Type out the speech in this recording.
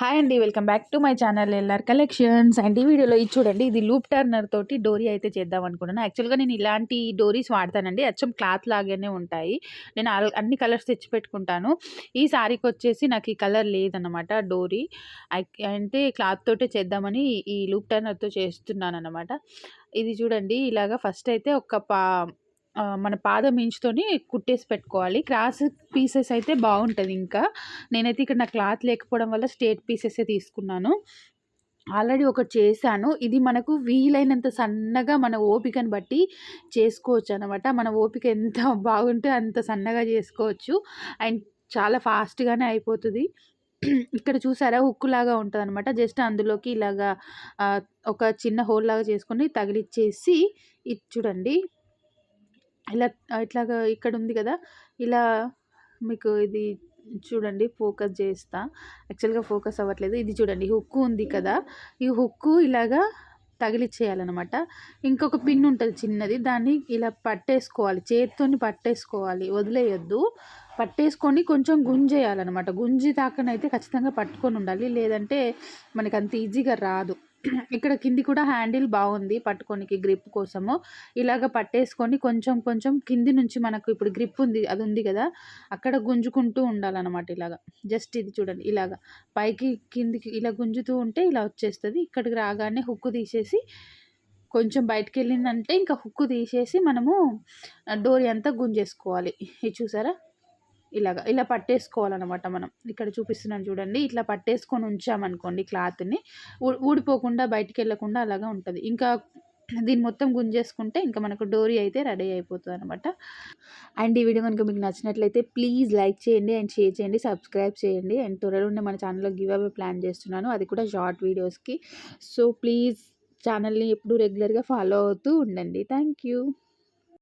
Hi అండి welcome back to my channel L R collections. And ఈ వీడియోలో ఇది చూడండి ఇది లూప్ టర్నర్ తోటి డోరీ అయితే చేద్దాం అనుకున్నాను యాక్చువల్గా నేను ఇలాంటి డోరీస్ వాడతానండి అచ్చం క్లాత్ లాగానే ఉంటాయి. నేను అన్ని కలర్స్ తెచ్చి పెట్టుకుంటాను. ఈ శారీకి వచ్చేసి నాకు ఈ కలర్ లేదనమాట డోరీ. అంటే క్లాత్ తోటే చేద్దామని ఈ లూప్ టర్నర్తో చేస్తున్నాను అనమాట ఇది చూడండి ఇలాగా ఫస్ట్ అయితే ఒక పా మన పాదం ఇంచుతోని కుట్టేసి పెట్టుకోవాలి. క్రాస్ పీసెస్ అయితే బాగుంటుంది ఇంకా. నేనైతే ఇక్కడ నా క్లాత్ లేకపోవడం వల్ల స్టేట్ పీసెసే తీసుకున్నాను. ఆల్రెడీ ఒకటి చేశాను. ఇది మనకు వీలైనంత సన్నగా మన ఓపికను బట్టి చేసుకోవచ్చు అనమాట మన ఓపిక ఎంత బాగుంటే అంత సన్నగా చేసుకోవచ్చు. అండ్ చాలా ఫాస్ట్గానే అయిపోతుంది. ఇక్కడ చూసారా? హుక్కులాగా ఉంటుంది అనమాట జస్ట్ అందులోకి ఇలాగా ఒక చిన్న హోల్ లాగా చేసుకొని తగిలిచ్చేసి ఇది చూడండి. ఇలా ఇట్లాగా ఇక్కడ ఉంది కదా ఇలా మీకు ఇది చూడండి ఫోకస్ చేస్తా. యాక్చువల్గా ఫోకస్ అవ్వట్లేదు. ఇది చూడండి హుక్కు ఉంది కదా ఈ హుక్కు ఇలాగా తగిలిచ్చేయాలన్నమాట. ఇంకొక పిన్ ఉంటుంది చిన్నది దాన్ని ఇలా పట్టేసుకోవాలి. చేత్తోని పట్టేసుకోవాలి వదిలేయొద్దు. పట్టేసుకొని కొంచెం గుంజేయాలన్నమాట. గుంజి తాకనైతే ఖచ్చితంగా పట్టుకొని ఉండాలి. లేదంటే మనకి అంత ఈజీగా రాదు. ఇక్కడ కింది కూడా హ్యాండిల్ బాగుంది పట్టుకోనికి గ్రిప్ కోసము. ఇలాగ పట్టేసుకొని కొంచెం కొంచెం కింది నుంచి మనకు ఇప్పుడు గ్రిప్ ఉంది అది ఉంది కదా అక్కడ గుంజుకుంటూ ఉండాలన్నమాట ఇలాగ. జస్ట్ ఇది చూడండి ఇలాగ. పైకి కిందికి ఇలా గుంజుతూ ఉంటే ఇలా వచ్చేస్తుంది. ఇక్కడికి రాగానే హుక్కు తీసేసి కొంచెం బయటకు వెళ్ళిందంటే ఇంకా హుక్కు తీసేసి మనము డోరీ అంతా గుంజేసుకోవాలి. ఇది చూసారా? ఇలాగ ఇలా పట్టేసుకోవాలన్నమాట మనం. ఇక్కడ చూపిస్తున్నాను చూడండి. ఇట్లా పట్టేసుకొని ఉంచామనుకోండి క్లాత్ని ఊ- ఊడిపోకుండా బయటికి వెళ్ళకుండా అలాగా ఉంటుంది. ఇంకా దీన్ని మొత్తం గుంజేసుకుంటే ఇంకా మనకు డోరీ అయితే రెడీ అయిపోతుంది అనమాట అండ్ ఈ వీడియో కనుక మీకు నచ్చినట్లయితే ప్లీజ్ లైక్ చేయండి అండ్ షేర్ చేయండి సబ్స్క్రైబ్ చేయండి. అండ్ త్వరలోనే మన ఛానల్లో గివ్ అవే ప్లాన్ చేస్తున్నాను. అది కూడా షార్ట్ వీడియోస్కి. సో ప్లీజ్ ఛానల్ని ఎప్పుడూ రెగ్యులర్గా ఫాలో అవుతూ ఉండండి. Thank you.